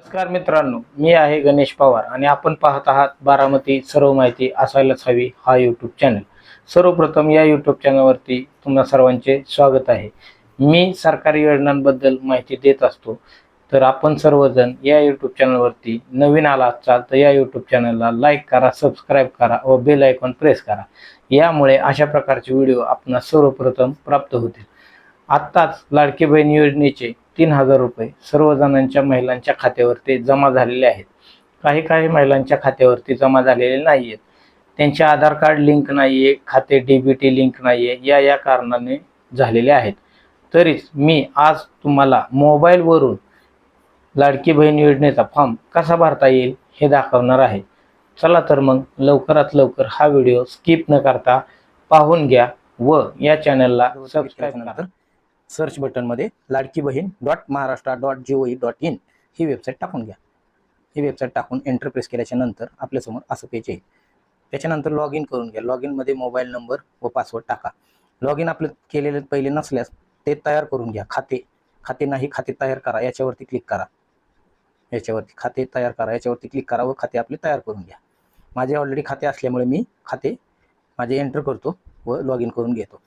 नमस्कार मित्रांनो मी आहे गणेश पवार आणि आपण पाहत आहात बारामती सर्व माहिती असायलाच हवी हा यूट्यूब चॅनल सर्वप्रथम या यूट्यूब चॅनलवरती तुम्हा सर्वांचे स्वागत आहे. मी सरकारी योजनांबद्दल माहिती देत असतो तर आपण सर्वजण या यूट्यूब चॅनलवरती नवीन आला असाल तर या यूट्यूब चॅनलला लाईक करा सबस्क्राईब करा व बेल आयकॉन प्रेस करा. यामुळे अशा प्रकारचे व्हिडिओ आपणास सर्वप्रथम प्राप्त होतील. आत्ताच लाडकी बहीण योजनेचे तीन हजार रुपये सर्वजणांच्या महिलांच्या खात्यावरती जमा झालेले आहेत. काही काही महिलांच्या खात्यावरती जमा झालेले नाही आहेत त्यांचे आधार कार्ड लिंक नाही आहे खाते डी बी टी लिंक नाही आहे या या कारणाने झालेले आहेत. तरीच मी आज तुम्हाला मोबाईलवरून लाडकी बहीण योजनेचा फॉर्म कसा भरता येईल हे दाखवणार आहे. चला तर मग लवकरात लवकर हा व्हिडिओ स्किप न करता पाहून घ्या व या चॅनलला सबस्क्राईब करा. Search बटनमध्ये Ladki Bahin dot Maharashtra dot G O V dot in he website टाकून घ्या. ही वेबसाईट टाकून एंटर प्रेस केल्याच्यानंतर आपल्यासमोर असं पेज येईल. त्याच्यानंतर लॉग इन करून घ्या. लॉग इनमध्ये मोबाईल नंबर व पासवर्ड टाका. लॉग इन आपलं केलेले पहिले नसल्यास ते तयार करून घ्या. खाते. खाते नाही खाते तयार करा. याच्यावरती क्लिक करा. याच्यावरती खाते तयार करा. याच्यावरती क्लिक करा व खाते आपले तयार करून घ्या. माझे ऑलरेडी खाते असल्यामुळे मी खाते माझे एंटर करतो व लॉग इन करून घेतो.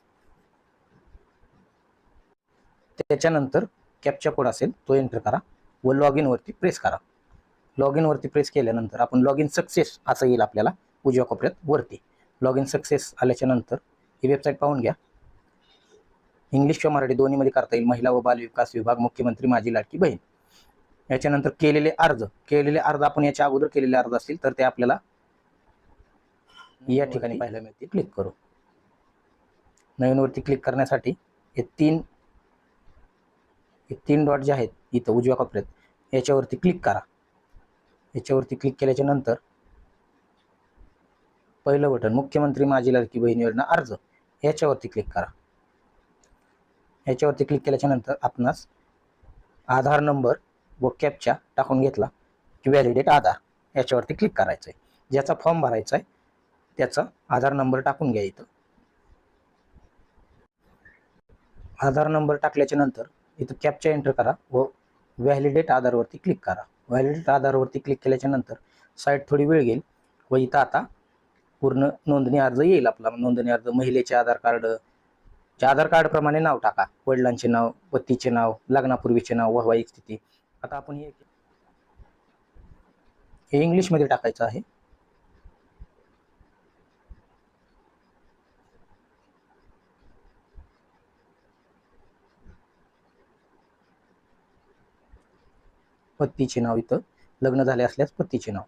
त्याच्यानंतर कॅपचा कोड असेल तो एंटर करा व लॉग इनवरती प्रेस करा. लॉग इनवरती प्रेस केल्यानंतर आपण लॉग इन सक्सेस असं येईल आपल्याला उजव्या कोपऱ्यात वरती. लॉग इन सक्सेस आल्याच्यानंतर ही वेबसाईट पाहून घ्या. इंग्लिश किंवा मराठी दोन्हीमध्ये करता येईल. महिला व बाल विकास विभाग मुख्यमंत्री माझी लाडकी बहीण. याच्यानंतर केलेले अर्ज. केलेले अर्ज आपण याच्या अगोदर केलेले अर्ज असतील तर ते आपल्याला या ठिकाणी पाहायला मिळते क्लिक करू. नवीनवरती क्लिक करण्यासाठी हे तीन हे तीन डॉट जे आहेत इथं उजव्या कोपऱ्यात याच्यावरती क्लिक करा. याच्यावरती क्लिक केल्याच्यानंतर पहिलं बटन मुख्यमंत्री माझी लाडकी बहीण योजना अर्ज याच्यावरती क्लिक करा. याच्यावरती क्लिक केल्याच्यानंतर आपणास आधार नंबर व कॅपच्या टाकून घेतला की व्हॅलिडेट आधार. याच्यावरती क्लिक करायचं आहे ज्याचा फॉर्म भरायचा आहे त्याचा आधार नंबर टाकून घ्या इथं. आधार नंबर टाकल्याच्या नंतर इथं कॅपचा एंटर करा व व्हॅलिडेट आधारवरती क्लिक करा. व्हॅलिडेट आधारवरती क्लिक केल्याच्यानंतर साईट थोडी वेळ घेईल व इथं आता पूर्ण नोंदणी अर्ज येईल आपला. नोंदणी अर्ज महिलेचे आधार कार्ड जे आधार कार्डप्रमाणे नाव टाका. वडिलांचे नाव पतीचे नाव लग्नापूर्वीचे नाव वैवाहिक स्थिती. आता आपण हे इंग्लिशमध्ये टाकायचं आहे. पत्नीचे नाव इथं लग्न झाले असल्यास पत्नीचे नाव.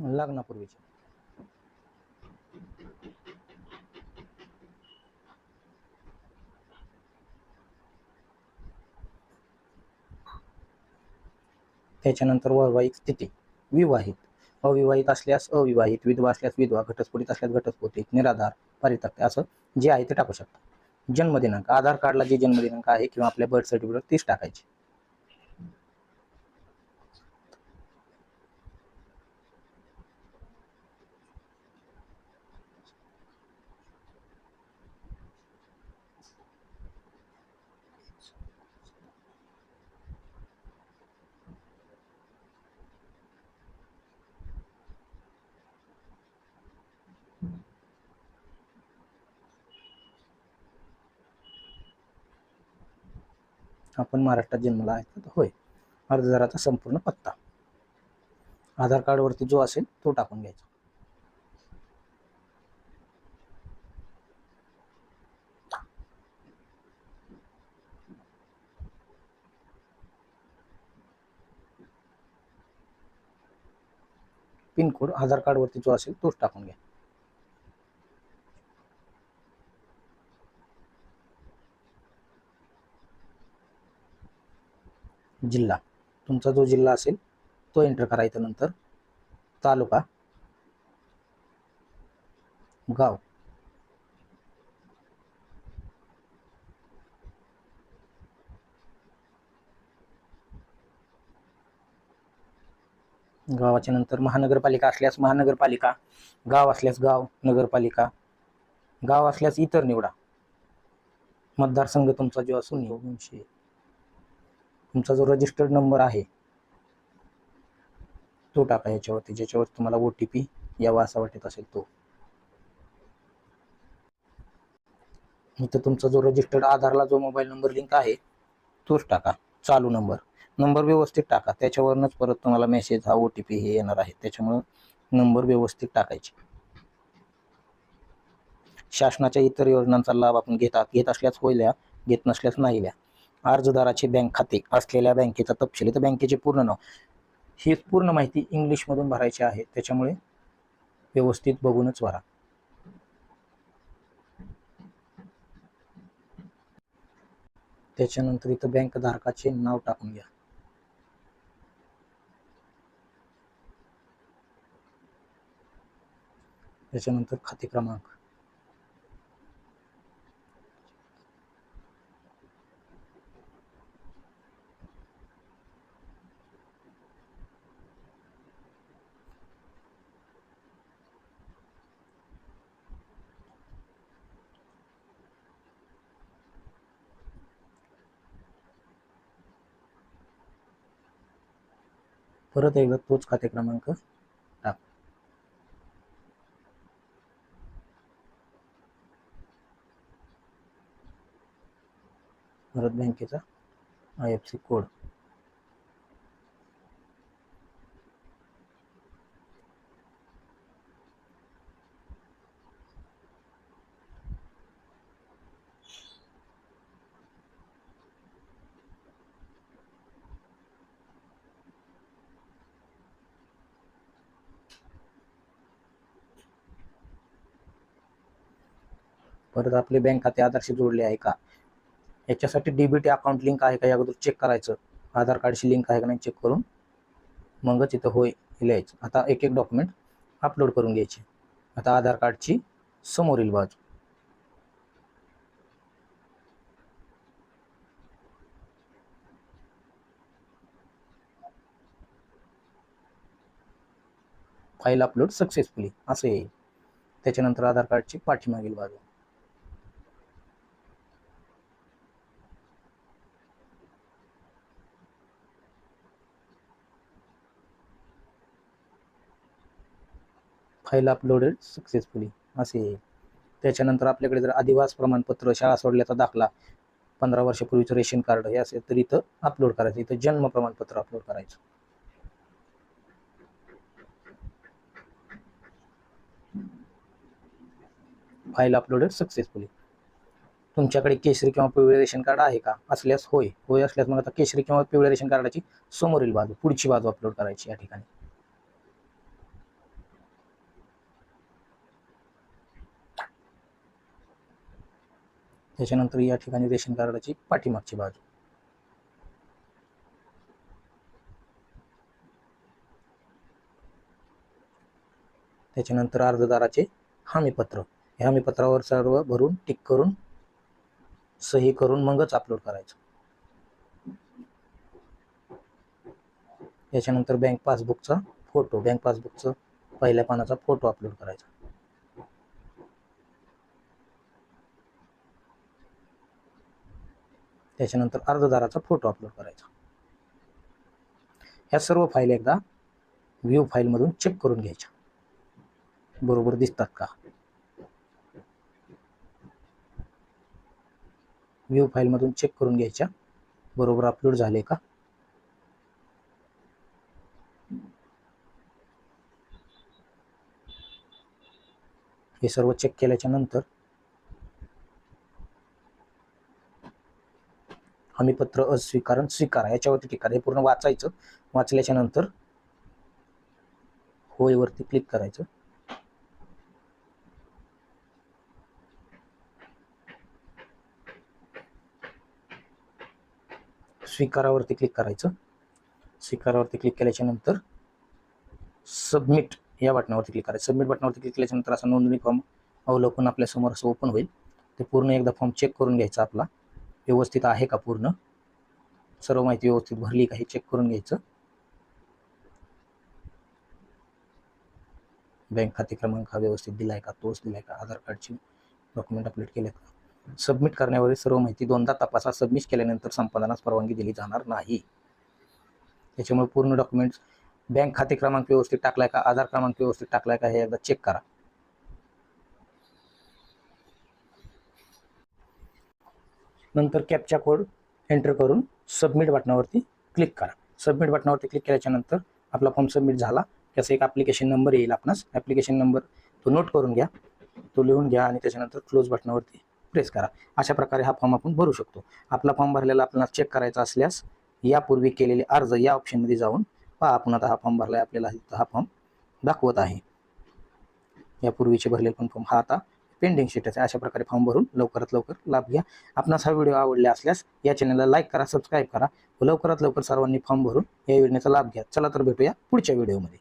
लग्नापूर्वीचे. त्याच्यानंतर वैवाहिक स्थिती. विवाहित. अविवाहित असल्यास अविवाहित विधवा असल्यास विधवा घटस्फोटीत असल्यास घटस्फोटीत निराधार परितक्ते असं जे आहे ते टाकू शकता. जन्मदिनांक. आधार कार्डला जे जन्मदिनांक आहे किंवा आपल्या बर्थ सर्टिफिकेट तीच टाकायची. आपण महाराष्ट्रात जन्मला आहे तर होय. अर्जदाराचा संपूर्ण पत्ता. आधार कार्डवरती जो असेल तो टाकून घ्यायचा. पिनकोड आधार कार्डवरती जो असेल तोच टाकून घ्या. जिल्हा. तुमचा जो जिल्हा असेल तो एंटर करायचा नंतर. तालुका. गाव. गावाच्या नंतर महानगरपालिका असल्यास महानगरपालिका गाव असल्यास गाव नगरपालिका गाव असल्यास इतर निवडा. मतदारसंघ तुमचा जो असून दोनशे तुमचा जो रजिस्टर्ड नंबर आहे तो टाका याच्यावरती ज्याच्यावर तुम्हाला ओ टी पी यावा असा वाटत असेल तो. इथं तुमचा जो रजिस्टर्ड आधारला जो मोबाईल नंबर लिंक आहे तोच टाका. चालू नंबर नंबर व्यवस्थित टाका. त्याच्यावरनच परत तुम्हाला मेसेज हा ओ टी पी हे येणार आहे. त्याच्यामुळं नंबर व्यवस्थित टाकायचे. शासनाच्या इतर योजनांचा लाभ आपण घेतात घेत असल्यास होईल्या घेत नसल्यास नाही अर्जदाराचे बँक खाते असलेल्या बँकेचा तपशील तर बँकेचे पूर्ण नाव. ही पूर्ण माहिती इंग्लिशमधून भरायची आहे. त्याच्यामुळे व्यवस्थित बघूनच भरा. त्याच्यानंतर इथं बँक धारकाचे नाव टाकून घ्या. त्याच्यानंतर खाते क्रमांक. परत एकदा तोच खाते क्रमांक टाक. परत बँकेचा आय एफ सी कोड परत आपले बँक खाते आधारशी जोडले आहे का? याच्यासाठी डीबीटी अकाउंट लिंक आहे का? या अगोदर चेक करायचं. आधार कार्डशी लिंक आहे का नाही चेक करून मगच इथं होय लिहायचं. आता एक एक डॉक्युमेंट अपलोड करून घ्यायचे. आता आधार कार्डची समोरील बाजू. फाईल अपलोड सक्सेसफुली असं येईल. त्याच्यानंतर आधार कार्डची पाठीमागील बाजू. फाईल अपलोडेड सक्सेसफुली असे येईल त्याच्यानंतर आपल्याकडे जर आदिवास प्रमाणपत्र शाळा सोडल्याचा दाखला पंधरा वर्षापूर्वीचं रेशन कार्ड हे असेल तर इथं अपलोड करायचं. इथं जन्म प्रमाणपत्र अपलोड करायचं. फाईल अपलोडेड सक्सेसफुली तुमच्याकडे केशरी किंवा पिवळे रेशन कार्ड आहे का? असल्यास होय. होय असल्यास मग आता केशरी किंवा पिवळे रेशन कार्डाची समोरील बाजू पुढची बाजू अपलोड करायची या ठिकाणी. त्याच्यानंतर या ठिकाणी रेशन कार्डाची पाठीमागची बाजू. त्याच्यानंतर अर्जदाराचे हमीपत्र. हे हमीपत्रावर सर्व भरून टिक करून सही करून मगच अपलोड करायचं. याच्यानंतर बँक पासबुकचा फोटो बँक पासबुकचं पहिल्या पानाचा फोटो अपलोड करायचा. त्याच्यानंतर अर्जदाराचा फोटो अपलोड करायचा. ह्या सर्व फाईल एकदा व्ह्यू फाईलमधून चेक करून घ्यायच्या. बरोबर दिसतात का? व्ह्यू फाईलमधून चेक करून घ्यायच्या. बरोबर अपलोड झाले का? हे सर्व चेक केल्याच्यानंतर हमीपत्र अस्वीकारण स्वीकारा. याच्यावरती क्लिक करा. हे पूर्ण वाचायचं. वाचल्याच्या नंतर होयवरती क्लिक करायचं. स्वीकारावरती क्लिक करायचं. स्वीकारावरती क्लिक केल्याच्यानंतर सबमिट या बटनावरती क्लिक करायचं. सबमिट बटनावरती क्लिक केल्याच्यानंतर असा नोंदणी फॉर्म अवलोकन आपल्यासमोर असं ओपन होईल. ते पूर्ण एकदा फॉर्म चेक करून घ्यायचा आपला. व्यवस्थित आहे का पूर्ण? सर्व माहिती व्यवस्थित भरली का हे चेक करून घ्यायचं. बँक खाते क्रमांक हा व्यवस्थित दिलाय का? तोच दिलाय का? आधार कार्डची डॉक्युमेंट अपलोड केले का? सबमिट करण्यावरील सर्व माहिती दोनदा तपासा सबमिट केल्यानंतर संपादनास परवानगी दिली जाणार नाही. त्याच्यामुळे पूर्ण डॉक्युमेंट्स बँक खाते क्रमांक व्यवस्थित टाकलाय का? आधार क्रमांक व्यवस्थित टाकलाय का? हे एकदा चेक करा. नंतर कॅपचा कोड एंटर करून सबमिट बटनावरती क्लिक करा. सबमिट बटनावरती क्लिक केल्याच्यानंतर आपला फॉर्म सबमिट झाला. त्याचा एक ॲप्लिकेशन नंबर येईल आपणास. ॲप्लिकेशन नंबर तो नोट करून घ्या. तो लिहून घ्या आणि त्याच्यानंतर क्लोज बटनावरती प्रेस करा. अशा प्रकारे हा फॉर्म आपण भरू शकतो. आपला फॉर्म भरलेला आपल्याला चेक करायचा असल्यास यापूर्वी केलेले अर्ज या ऑप्शनमध्ये जाऊन पहा आपण आता हा फॉर्म भरला आहे आपल्याला हा फॉर्म दाखवत आहे. यापूर्वीचे भरलेले पण फॉर्म हा आता पेंडिंग स्टेटस आहे अशा प्रकारे फॉर्म भरून लवकरात लवकर लाभ घ्या. आपणास हा व्हिडिओ आवडला असल्यास या चॅनलला लाईक करा सबस्क्राईब करा व लवकरात लवकर सर्वांनी फॉर्म भरून या योजनेचा लाभ घ्या. चला तर भेटूया पुढच्या व्हिडिओमध्ये